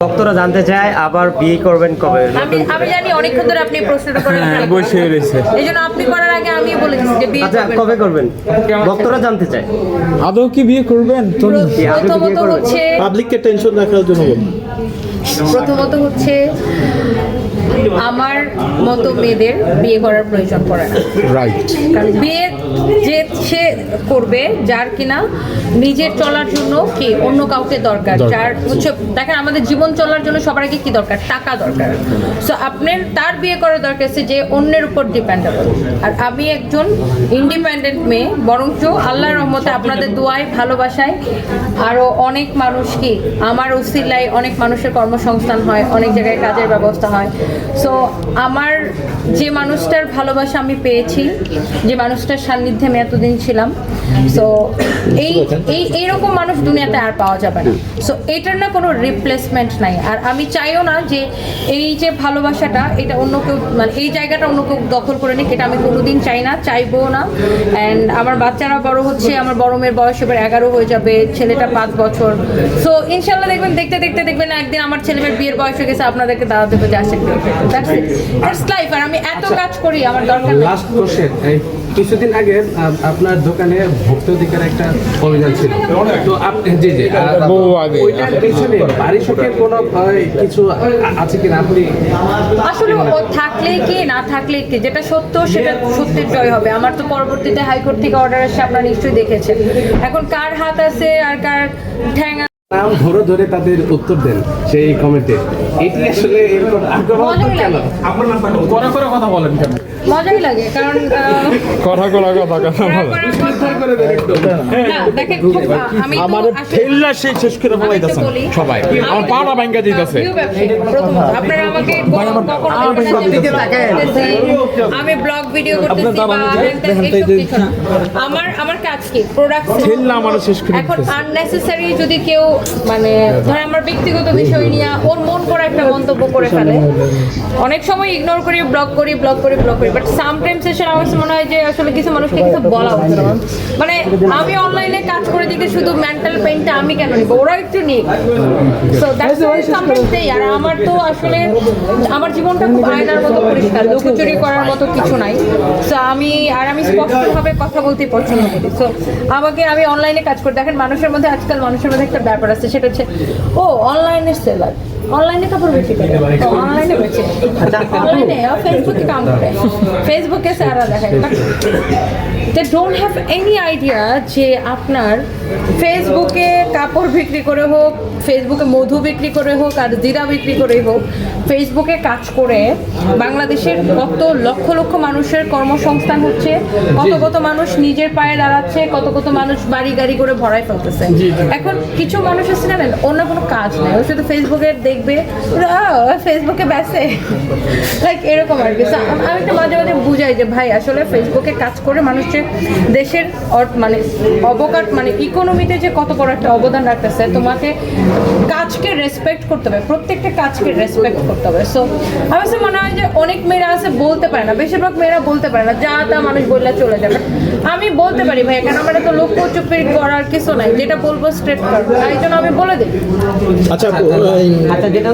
ভক্তরা জানতে চায় আবার বিয়ে করবেন কবে? আমি আমি জানি অনেকক্ষণ ধরে আপনি প্রশ্নটা করেন হ্যাঁ, বসে রয়েছে। এই জন্য আপনি করার আগে আমি বলে দিচ্ছি যে বিয়ে আচ্ছা কবে করবেন? ভক্তরা জানতে চায়। আদৌ কি বিয়ে করবেন? প্রথমত হচ্ছে পাবলিককে টেনশন রাখার জন্য প্রথমত হচ্ছে আমার মতো মেয়েদের বিয়ে করার প্রয়োজন পড়ে না। রাইট কারণ বিয়ে যে সে করবে যার কিনা নিজের চলার জন্য কি অন্য কাউকে দরকার। যার হচ্ছে দেখেন আমাদের জীবন চলার জন্য সবার আগে কি দরকার? টাকা দরকার। সো আপনার তার বিয়ে করার দরকার আছে যে অন্যের উপর ডিপেন্ডেবল আর আমি একজন ইন্ডিপেন্ডেন্ট মেয়ে বরঞ্চ আল্লাহর রহমতে আপনাদের দোয়ায় ভালোবাসায় আরও অনেক মানুষ কি আমার উসিলায় অনেক মানুষের কর্মসংস্থান হয় অনেক জায়গায় কাজের ব্যবস্থা হয়। সো আমার যে মানুষটার ভালোবাসা আমি পেয়েছি, যে মানুষটার সান্নিধ্যে আমি এতদিন ছিলাম সো এই এই, এইরকম মানুষ দুনিয়াতে আর পাওয়া যাবে না। সো এটার না কোনো রিপ্লেসমেন্ট নাই। আর আমি চাইও না যে এই যে ভালোবাসাটা, এটা অন্য কেউ মানে এই জায়গাটা অন্য কেউ দখল করে নিক, এটা আমি কোনোদিন চাই না চাইব না। অ্যান্ড আমার বাচ্চারা বড় হচ্ছে, আমার বড় মেয়ের বয়স এবার এগারো হয়ে যাবে, ছেলেটা পাঁচ বছর। সো ইনশাল্লাহ দেখবেন, দেখতে দেখতে, দেখবেন একদিন আমার ছেলে মেয়ের বিয়ের বয়স হয়ে গেছে, আপনাদেরকে দাওয়াত দেবো যে আসেন দ্যাটস লাইফ আর আমি এত কাজ করি আমার দরকার লাস্ট কোশ্চেন কিছুদিন আগে আপনার দোকানে একটা অভিযান ছিল। তো আপনি জি জি। ওইটার পিছনে কোনো কিছু আছে কিনা? আপনি আসলে ও থাকলে কি না থাকলে কি? যেটা সত্য সেটা সত্যের জয় হবে। আমার তো পরবর্তীতে হাইকোর্ট থেকে অর্ডার আসছে আপনারা নিশ্চয়ই দেখেছেন। এখন কার হাত আছে আর কার ঠ্যাং নাম ধরে ধরে তাদের উত্তর দেন সেই কমেন্টে এটি আসলে এরকম আগ্রহ কেন? করে কথা বলেন কেন? মজাই লাগে কারণ কথা করে কথা কথা আমি আমার ফেললা সেই শেষ করে আমি তো ফেলাইতেছেন বলি, সবাই। আমার পাটা ভাঙ্গা দিতেছে। ভিউ ব্যবসায়ী, প্রথমত। আপনারা আমাকে কখনো দেখবেন না। যে আমি ব্লগ ভিডিও করতেছি এইসব কিছু না। আমার আমার কাজ কি? প্রোডাক্ট ফেললা আমার শেষ করে এখন। আননেসেসারি যদি কেউ মানে ধর আমার ব্যক্তিগত বিষয় নিয়ে ওর মন করা একটা মন্তব্য করে ফেলে অনেক সময় ইগনোর করি ব্লক করি ব্লক করি ব্লক করি। বাট সামটাইমস এসে আমার মনে হয় যে আসলে কিছু মানুষকে কিছু বলা উচিত মানে আমি অনলাইনে কাজ করে দিতে শুধু মেন্টাল পেইনটা আমি কেন নিব? ওরা একটু নিক। সো দ্যাটস সামটাইমস দেই আর আমার তো আসলে আমার জীবনটা খুব আয়নার মতো পরিষ্কার লুকোচুরি করার মতো কিছু নাই। সো আমি আর আমি স্পষ্টভাবে কথা বলতে পছন্দ করি। সো আমাকে আমি অনলাইনে কাজ করি। দেখেন মানুষের মধ্যে আজকাল মানুষের মধ্যে একটা ব্যাপার আছে সেটা হচ্ছে ও অনলাইনে সেলার অনলাইনে কাপড় বেশি করে অনলাইনে বেশি অনলাইনে ফেসবুকে কাম করে। ফেসবুকে সারা দেখায় they don't have any idea যে আপনার ফেসবুকে কাপড় বিক্রি করে হোক ফেসবুকে মধু বিক্রি করে হোক আর জিরা বিক্রি করে হোক ফেসবুকে কাজ করে বাংলাদেশের কত লক্ষ লক্ষ মানুষের কর্মসংস্থান হচ্ছে কত কত মানুষ নিজের পায়ে দাঁড়াচ্ছে কত কত মানুষ বাড়ি গাড়ি করে ভরাই ফেলতেছে। এখন কিছু মানুষ আছে না অন্য কোনো কাজ নেই ও শুধু ফেসবুকে দেখবে ফেসবুকে ব্যাসে লাইক এরকম আর কি। আমি একটা মাঝে মাঝে বুঝাই যে ভাই আসলে ফেসবুকে কাজ করে মানুষের দেশের মানে অবকাট মানে ইকোনমিতে যে কত বড় একটা অবদান রাখতেছে তোমাকে কাজকে রেসপেক্ট করতে হবে প্রত্যেকটা কাজকে রেসপেক্ট করতে হবে। সো আমার কাছে মনে হয় যে অনেক মেয়েরা আছে বলতে পারে না। বেশিরভাগ মেয়েরা বলতে পারে না যা তা মানুষ বললে চলে যাবে। আমি বলতে পারি ভাই কেন আমার তো লক্ষ্য চুপি করার কিছু নাই যেটা বলব স্ট্রেট করব তাই জন্য আমি বলে দিই। আচ্ছা আচ্ছা যেটা